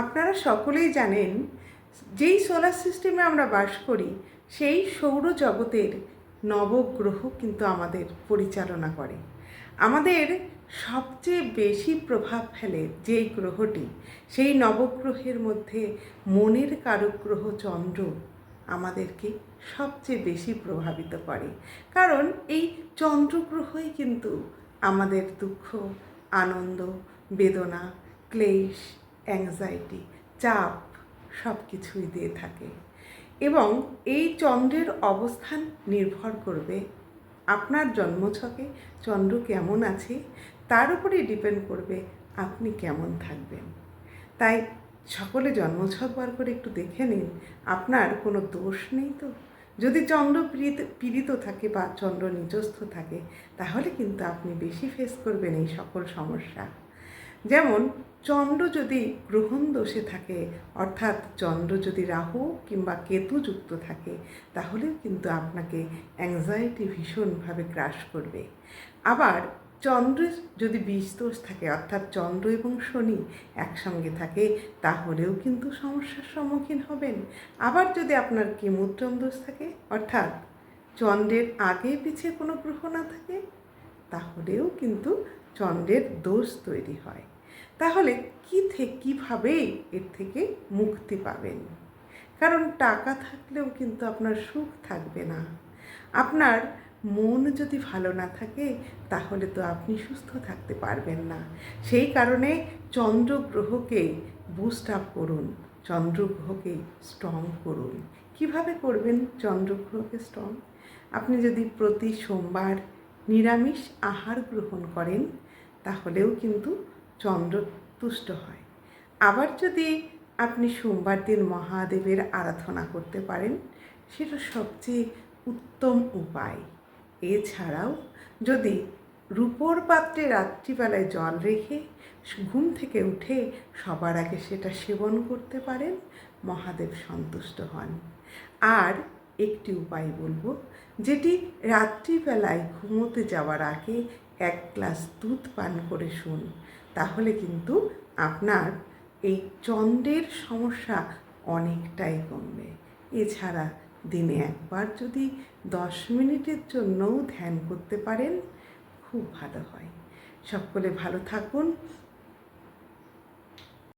আপনারা সকলেই জানেন, যেই সোলার সিস্টেমে আমরা বাস করি, সেই সৌরজগতের নবগ্রহ কিন্তু আমাদের পরিচালনা করে। আমাদের সবচেয়ে বেশি প্রভাব ফেলে যেই গ্রহটি, সেই নবগ্রহের মধ্যে মনের কারক গ্রহ চন্দ্র আমাদেরকে সবচেয়ে বেশি প্রভাবিত করে। কারণ এই চন্দ্রগ্রহই কিন্তু আমাদের দুঃখ, আনন্দ, বেদনা, ক্লেশ অ্যাংজাইটি চাপ সব কিছুই দিয়ে থাকে। এবং এই চন্দ্রের অবস্থান নির্ভর করবে আপনার জন্মছকে, চন্দ্র কেমন আছে, তার উপরে ডিপেন্ড করবে আপনি কেমন থাকবেন। তাই সকলে জন্মছক বার করে একটু দেখে নিন, আপনার কোনো দোষ নেই তো? যদি চন্দ্র পীড়িত পীড়িত থাকে বা চন্দ্র নিজস্থ থাকে, তাহলে কিন্তু আপনি বেশি ফেস করবেন এই সকল সমস্যা। যেমন, চন্দ্র যদি গ্রহণ দোষে থাকে, অর্থাৎ চন্দ্র যদি রাহু কিংবা কেতু যুক্ত থাকে, তাহলেও কিন্তু আপনাকে অ্যাংজাইটি ভীষণভাবে গ্রাস করবে। আবার, চন্দ্র যদি বিষ দোষ থাকে, অর্থাৎ চন্দ্র এবং শনি একসঙ্গে থাকে, তাহলেও কিন্তু সমস্যার সম্মুখীন হবেন। আবার যদি আপনার কেমুদ্রম দোষ থাকে, অর্থাৎ চন্দ্রের আগে পিছিয়ে কোনো গ্রহ না থাকে তাহলেও কিন্তু চন্দ্রের দোষ তৈরি হয়। তাহলে কী থেকে কীভাবে এর থেকে মুক্তি পাবেন? কারণ টাকা থাকলেও কিন্তু আপনার সুখ থাকবে না। আপনার মন যদি ভালো না থাকে, তাহলে তো আপনি সুস্থ থাকতে পারবেন না। সেই কারণে চন্দ্র গ্রহকে বুস্ট আপ করুন, চন্দ্র গ্রহকে স্ট্রং করুন। কীভাবে করবেন চন্দ্র গ্রহকে স্ট্রং আপনি যদি প্রতি সোমবার নিরামিষ আহার গ্রহণ করেন, তাহলেও কিন্তু চন্দ্র তুষ্ট হয়। আবার যদি আপনি সোমবার দিন মহাদেবের আরাধনা করতে পারেন, সেটা সবচেয়ে উত্তম উপায়। এছাড়াও যদি রূপোর পাত্রে রাত্রিবেলায় জল রেখে ঘুম থেকে উঠে সবার আগে সেটা সেবন করতে পারেন, মহাদেব সন্তুষ্ট হন। আর একটি উপায় বলব, যেটি রাত্রিবেলায় ঘুমোতে যাওয়ার আগে এক গ্লাস দুধ পান করে শুন। তাহলে কিন্তু আপনার এই চন্দ্রের সমস্যা অনেকটাই কমবে। এছাড়া দিনে একবার যদি দশ মিনিটের জন্যও ধ্যান করতে পারেন, খুব ভালো হয়। সকলে ভালো থাকুন